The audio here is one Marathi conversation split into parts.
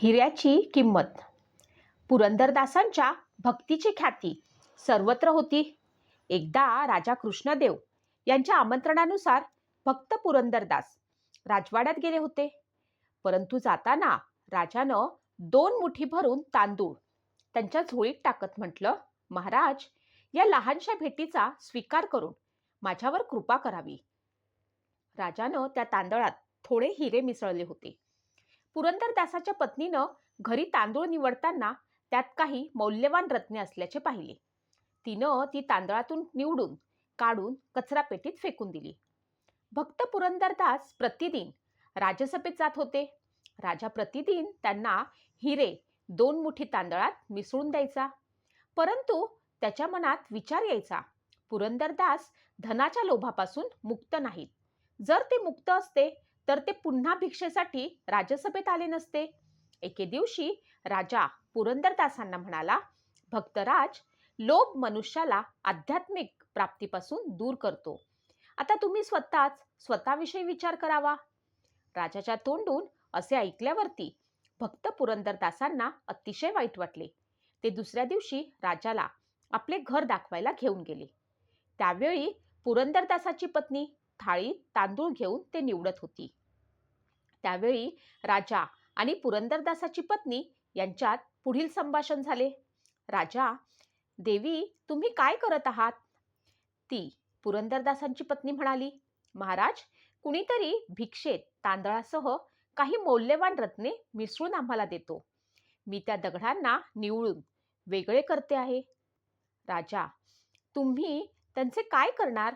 हिऱ्याची किंमत. पुरंदरदासांच्या भक्तीची ख्याती सर्वत्र होती. एकदा राजा कृष्णदेव यांच्या आमंत्रणानुसार भक्त पुरंदरदास राजवाड्यात गेले होते. परंतु जाताना राजानं दोन मुठी भरून तांदूळ त्यांच्या झोळीत टाकत म्हटलं महाराज या लहानशा भेटीचा स्वीकार करून माझ्यावर कृपा करावी. राजानं त्या तांदळात थोडे हिरे मिसळले होते. पुरंदरदासाच्या पत्नीनं घरी तांदूळ निवडताना त्यात काही मौल्यवान रत्ने असल्याचे पाहिले. तिनं ती तांदळातून निवडून काढून कचरापेटीत फेकून दिली. भक्त पुरंदरदास प्रतिदिन राजसभेत जात होते. राजा प्रतिदिन त्यांना हिरे दोन मुठी तांदळात मिसळून द्यायचा. परंतु त्याच्या मनात विचार यायचा. पुरंदरदास धनाच्या लोभापासून मुक्त नाहीत. जर ते मुक्त असते तर ते पुन्हा भिक्षेसाठी राजसभेत आले नसते. एके दिवशी राजा पुरंदरदासांना म्हणाला भक्तराज लोभ मनुष्याला आध्यात्मिक प्राप्तीपासून दूर करतो. आता तुम्ही स्वतःच स्वतःविषयी विचार करावा. राजाच्या तोंडून असे ऐकल्यावरती भक्त पुरंदरदासांना अतिशय वाईट वाटले. ते दुसऱ्या दिवशी राजाला आपले घर दाखवायला घेऊन गेले. त्यावेळी पुरंदरदासाची पत्नी थाळी तांदूळ घेऊन ते निवडत होती. त्यावेळी राजा आणि पुरंदरदासाची पत्नी यांच्यात पुढील संभाषण झाले. राजा देवी तुम्ही काय करत आहात? ती पुरंदरदासांची पत्नी म्हणाली महाराज कुणीतरी भिक्षेत तांदळासह काही मौल्यवान रत्ने मिसळून आम्हाला देतो. मी त्या दगडांना निवळून वेगळे करते आहे. राजा तुम्ही त्यांचे काय करणार?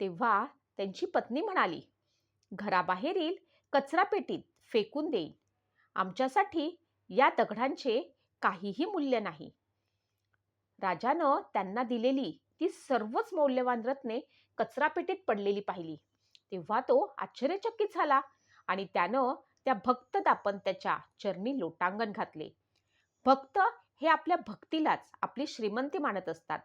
तेव्हा त्यांची पत्नी म्हणाली घराबाहेरील कचरापेटीत फेकून देईन. आमच्यासाठी या दगडांचे काहीही मूल्य नाही. राजानं त्यांना दिलेली ती सर्वच मौल्यवान रत्ने कचरापेटीत पडलेली पाहिली. तेव्हा तो आश्चर्यचकित झाला आणि त्यानं त्या भक्त दापंत्याच्या चरणी लोटांगण घातले. भक्त हे आपल्या भक्तीलाच आपली श्रीमंती मानत असतात.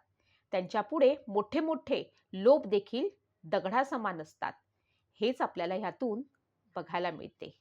त्यांच्या पुढे मोठे मोठे लोभ देखील दगडासमान असतात. हेच आपल्याला ह्यातून बघायला मिळते.